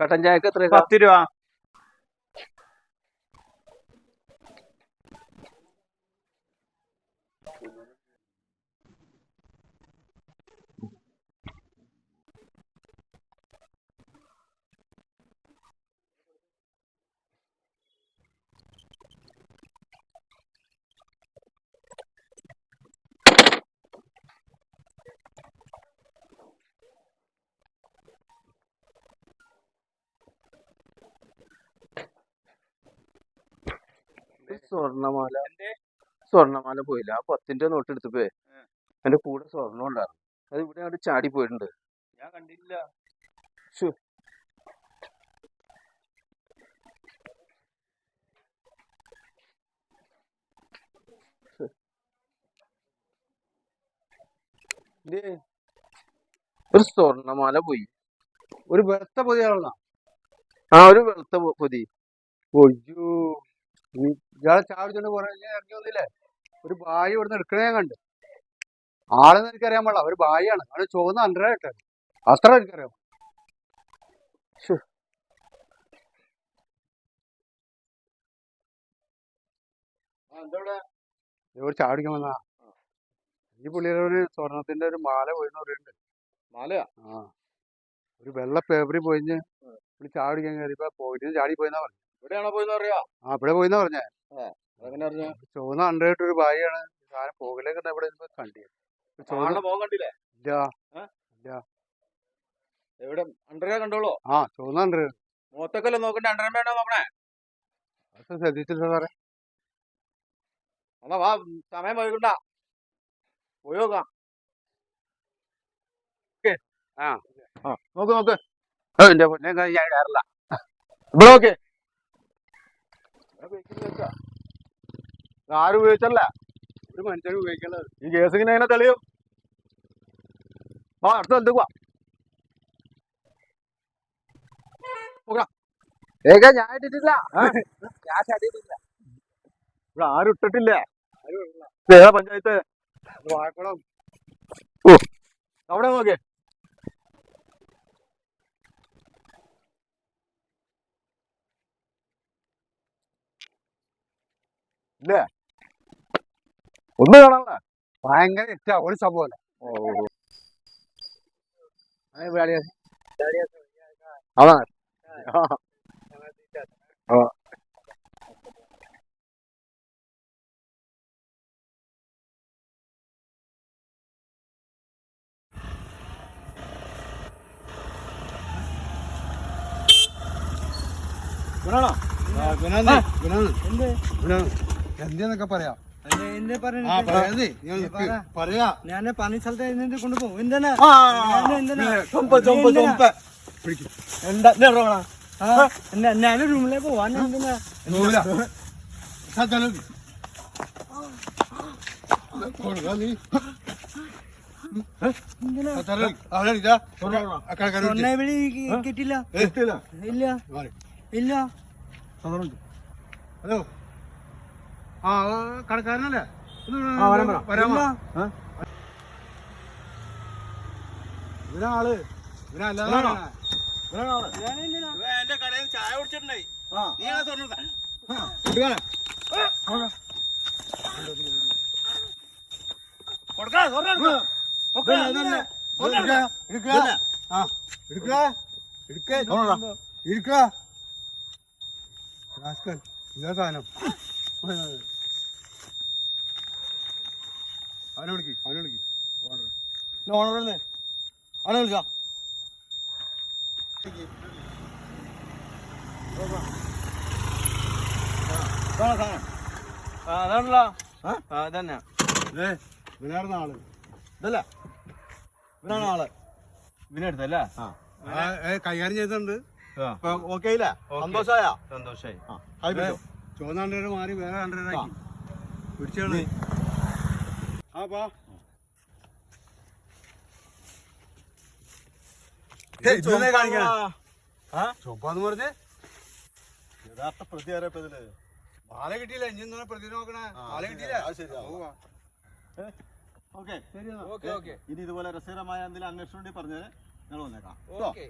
കട്ടൻ ചായക്ക് എത്ര പത്ത് രൂപ. സ്വർണമാല സ്വർണമാല പോയില്ല. ആ പത്തിന്റെ നോട്ട് എടുത്തപ്പോ എന്റെ കൂടെ സ്വർണം ഉണ്ടായിരുന്നു. അത് ഇവിടെ അവിടെ ചാടി പോയിട്ടുണ്ട്. ഞാൻ കണ്ടില്ല ഒരു സ്വർണമാല പോയി. ഒരു വെളുത്ത പൊതിയാണല്ലോ ആ ഒരു വെളുത്ത പൊതി. ഒയ്യോ ഇയാളെ ചാടിച്ചോണ്ട് കുറെ ഇറങ്ങി വന്നില്ലേ? ഒരു ബായി ഇവിടുന്ന് എടുക്കണേ ഞാൻ കണ്ട്. ആളെന്ന് എനിക്കറിയാൻ പാടില്ല. ഒരു ബായിയാണ്. അവന് ചുവന്ന അണ്ടര കിട്ടാണ് അത്ര എനിക്കറിയാം. ഇവിടെ ചാടിക്കാൻ വന്നാ ഈ പുള്ളിയുടെ ഒരു സ്വർണത്തിന്റെ ഒരു മാല പോയിന്ന് പറയുന്നുണ്ട്. മാലയാ? ആ. ഒരു വെള്ള പേപ്പറിൽ പോയിഞ്ഞ് പുള്ളി ചാടിക്കാൻ കയറിയപ്പോ പോയിട്ട് ചാടി പോയെന്നാ പറഞ്ഞു ഇവിടെയാണോ പോയിന്ന് പറയാ ആ ഇവിടെ പോയിന്നാ പറഞ്ഞേ. ചോന്ന അറിഞ്ഞ ചുവന്ന ഒരു ഭാര്യയാണ്. സാധനം പോകലേക്ക് ഇവിടെ ചുവന്ന പോകാൻ കണ്ടില്ലേ? ഇല്ല. എവിടെ? കണ്ടോളൂ. ആ ചുവന്ന നോക്കണ്ടേ? നോക്കണേ? ശ്രദ്ധിച്ചില്ല സാറേ. എന്നാ വാ സമയം വൈകണ്ട പോയി നോക്കാം. ആ. നോക്ക് നോക്ക്. എന്റെ പൊന്നെ ഞാൻ കയറില്ല ഇവിടെ നോക്ക്. ആരും ഉപയോഗിച്ചല്ല. ഒരു മനുഷ്യനും ഉപയോഗിക്കേണ്ടത്. ഈ കേസ് ഇങ്ങനെ എങ്ങനെ തെളിയും. ആ അടുത്ത എന്ത് പോവാ ഏക ഞാൻ ഇട്ടിട്ടില്ല. ഞാൻ ചടിയിട്ടില്ല. ഇവിടെ ആരും ഇട്ടിട്ടില്ല. ഏതാ പഞ്ചായത്ത്? വാഴക്കുളം. അവിടെ നോക്കിയേ. ഇല്ലേ? ഒന്ന് കാണാനുള്ള ഭയങ്കര ഇഷ്ട ഒരു സംഭവം ഗുണാണോ? എന്തെന്നൊക്കെ ഗുണാണോ എന്നെ ഗുണാണ് പറയാതെ നിങ്ങൾ നിക്ക്. പറയാ? ഞാൻ സ്ഥലത്ത് എന്നെ കൊണ്ടുപോകും. എന്താ ഞാൻ പോവാൻ എന്തിനാ? കിട്ടില്ല. ഇല്ല. ഇല്ല. ഹലോ. ആ കടക്കാരനല്ലേ. ഇവനാൾ ഇവനല്ലാതെ എന്റെ കടയിൽ ചായ കുടിച്ചിട്ടുണ്ടായി. നീ ആ സ്വർണം ത- കൊടുക്കാം, സ്വർണം എടുക്കാം. അവനെ വിളിക്ക് അവനെ വിളിക്ക്. ഓർഡർ ഇന്ന് ഓണറല്ലേ? അവനെ വിളിക്കാം. ഇതാണോ സാധനം? ആ, അതാണല്ലോ. ആ, ഇതന്നെ. ആൾ. ഇതല്ലേ? ഇവനാണ് ആൾ. ഇവനെ ആ, കൈകാര്യം ചെയ്തിട്ടുണ്ട്. ഓക്കെ ഇല്ല ഹൺഡ്രഡ് മാറി വേറെ ആക്കി. പിടിച്ചാണ് ആ പാ ഇതൊന്നേ കാണിക്കണേ. ആ? ചൊപ്പാന്ന് പറഞ്ഞേ? യഥാർത്ഥ പ്രതി ആരാ ഇപ്പൊ ഇതിൽ? മാല കിട്ടിയില്ല ഇനി എന്താണ് പ്രതി നോക്കണേ? മാല കിട്ടിയില്ല. ഓക്കേ. Okay okay. ഇനി ഇതുപോലെ രസകരമായ എന്തെങ്കിലും അന്വേഷണം ഉണ്ടെങ്കിൽ നിങ്ങൾ ഞങ്ങൾ വന്നേക്കാം. ഓക്കെ.